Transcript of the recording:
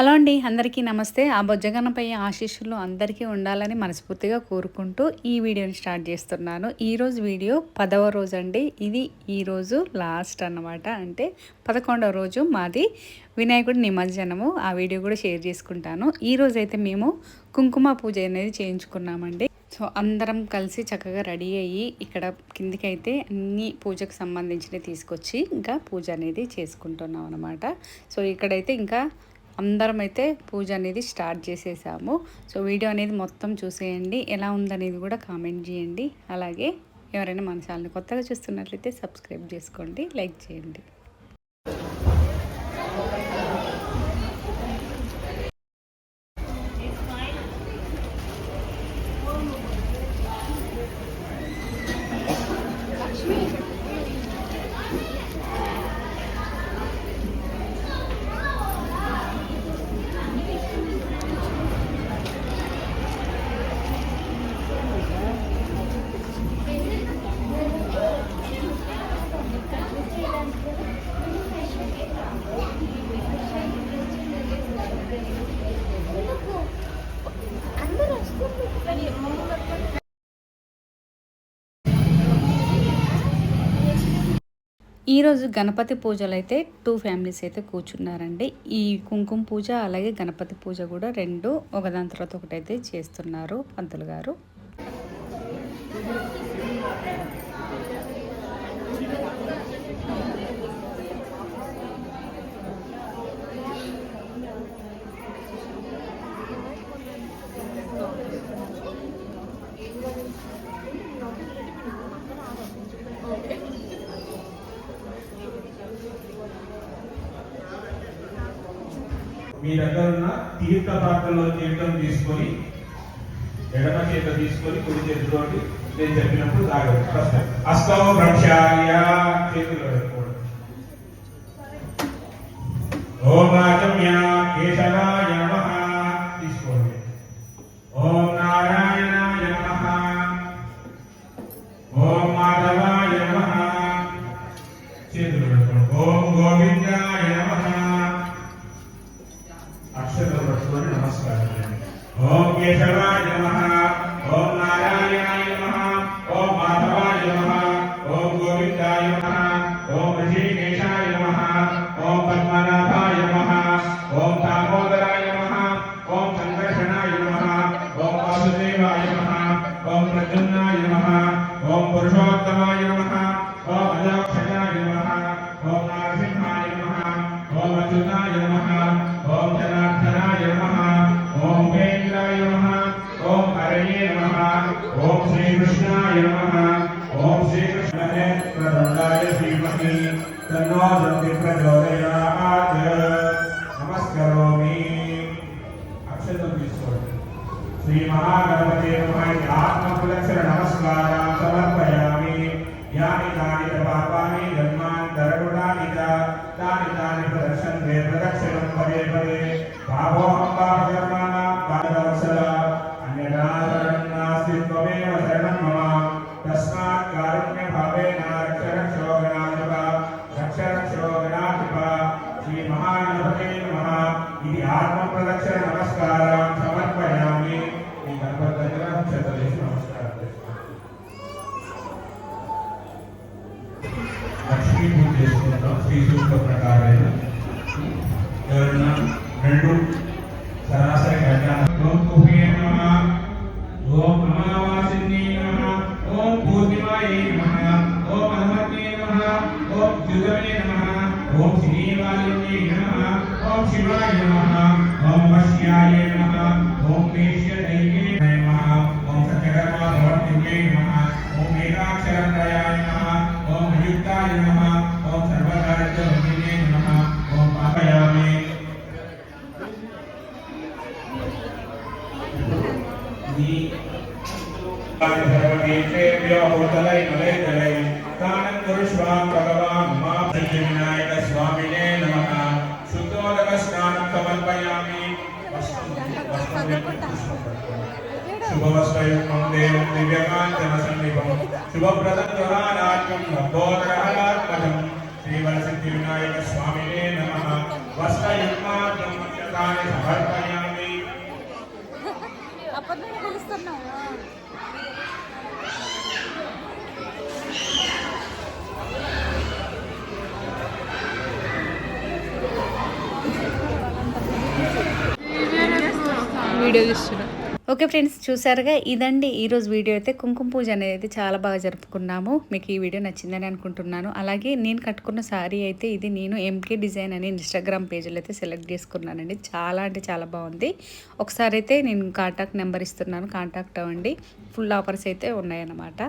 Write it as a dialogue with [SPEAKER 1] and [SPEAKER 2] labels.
[SPEAKER 1] Hello అండి అందరికీ నమస్తే. ఆ బొజ్జగన్నపై ఆశీస్సులు అందరికీ ఉండాలని మనస్ఫూర్తిగా కోరుకుంటూ ఈ వీడియోని స్టార్ట్ చేస్తున్నాను. ఈరోజు వీడియో పదవ రోజు అండి. ఇది ఈరోజు లాస్ట్ అన్నమాట. అంటే పదకొండవ రోజు మాది వినాయకుడి నిమజ్జనము. ఆ వీడియో కూడా షేర్ చేసుకుంటాను. ఈ అయితే మేము కుంకుమ పూజ అనేది చేయించుకున్నామండి. సో అందరం కలిసి చక్కగా రెడీ అయ్యి ఇక్కడ కిందికైతే అన్ని పూజకు సంబంధించినవి తీసుకొచ్చి ఇంకా పూజ అనేది చేసుకుంటున్నాం అనమాట సో ఇక్కడైతే ఇంకా అందరం అయితే పూజ అనేది స్టార్ట్ చేసేసాము. సో వీడియో అనేది మొత్తం చూసేయండి. ఎలా ఉందనేది కూడా కామెంట్ చేయండి. అలాగే ఎవరైనా మన కొత్తగా చూస్తున్నట్లయితే సబ్స్క్రైబ్ చేసుకోండి. లైక్ చేయండి. ఈరోజు గణపతి పూజలు అయితే టూ ఫ్యామిలీస్ అయితే కూర్చున్నారండి. ఈ కుంకుమ పూజ అలాగే గణపతి పూజ కూడా రెండు ఒకదాని తర్వాత ఒకటైతే చేస్తున్నారు పంతులు గారు.
[SPEAKER 2] మీ దగ్గర ఉన్న తీర్థ పాత్రలో తీర్థం తీసుకొని ఎడమ చేత తీసుకొని కుడి చేతితోటి నేను చెప్పినప్పుడు తాగదు ఫస్ట్ అస్తం ప్రక్షాళ్య చేతులు పెట్టుకోవడం. ఓ రాజమ్య కేశవాయ ఓం వాసుదేవాయ నమః ఓం ప్రద్యుమ్నాయ నమః ఓం పురుషోత్తమాయ నమః ఓం అజాక్షయాయ నమః ఓం నరసింహాయ నమః ఓం అచ్యుతాయ నమః ఓం జనార్దనాయ నమః ఓం వేంద్రాయ నమః ఓం హరయే నమః ఓం శ్రీకృష్ణాయ నమః ఓం శ్రీకృష్ణే ప్రదండాయ శ్రీమహి తన్నో శ్రీ మహాగణపతే నమాయి ఆత్మప్రదక్షిణ నమస్కారం సమర్పయామి. యాని కాని చ పాపాని జన్మాంతరగుణాని చ తాని తాని ప్రదక్షన్తే ప్రదక్షిణం పదే పదే. పాపోహం పాపకర్మాణం పాదవత్సల అన్యథా శరణం నాస్తి త్వమేవ శరణం మమ. తస్మాత్ కారుణ్య భావేన రక్ష రక్షో గణాధిప రక్ష రక్షో శ్రీ మహాగణపతే నమ. ఇది ఆత్మ ప్రదక్షిణ నమస్కారం సమర్పయామి ఈ గణపతి దగ్గర క్షతలేసి నమస్కారం చేసుకోండి లక్ష్మీ పూజ చేసుకుంటాం శ్రీ సూక్త ప్రకారం ఎవరన్నా రెండు సరాసరి గంట ఓం కుహే నమ ఓం అమావాసిన్యే నమ ఓం పూర్ణిమాయే నమ ఓం హనుమతే నమ ఓం యుగమే నమ ఓం శ్రీవాలిన్యే నమ ఓం శివాయ నమ ఓం వశ్యాయ నమ ఓం వేశ్యదైవే నమ ఓం సత్యకర్మ భవత్యే నమ ఓం ఏకాక్షరత్రయాయ నమ ఓం అయుక్తాయ నమ సర్వదేశేభ్యో భూతలై మలై జలై తానం కురుష్వాం భగవాన్ మా వినాయక స్వామినే నమః శుద్ధోదక స్నానం సమర్పయామి శుభవస్త్రయుక్తం దేవం దివ్యకాంచన సన్నిభం శుభప్రదం దురానాత్మం
[SPEAKER 3] వీడియో తీస్తున్నా.
[SPEAKER 1] ఓకే ఫ్రెండ్స్ చూసారుగా? ఇదండి ఈరోజు వీడియో అయితే. కుంకుమ పూజ అనేది అయితే చాలా బాగా జరుపుకున్నాము. మీకు ఈ వీడియో నచ్చిందని అనుకుంటున్నాను. అలాగే నేను కట్టుకున్న శారీ అయితే ఇది. నేను ఎంకే డిజైన్ అని ఇన్స్టాగ్రామ్ పేజ్లో అయితే సెలెక్ట్ చేసుకున్నానండి. చాలా అంటే చాలా బాగుంది. ఒకసారి అయితే నేను కాంటాక్ట్ నెంబర్ ఇస్తున్నాను. కాంటాక్ట్ అవ్వండి. ఫుల్ ఆఫర్స్ అయితే ఉన్నాయన్నమాట.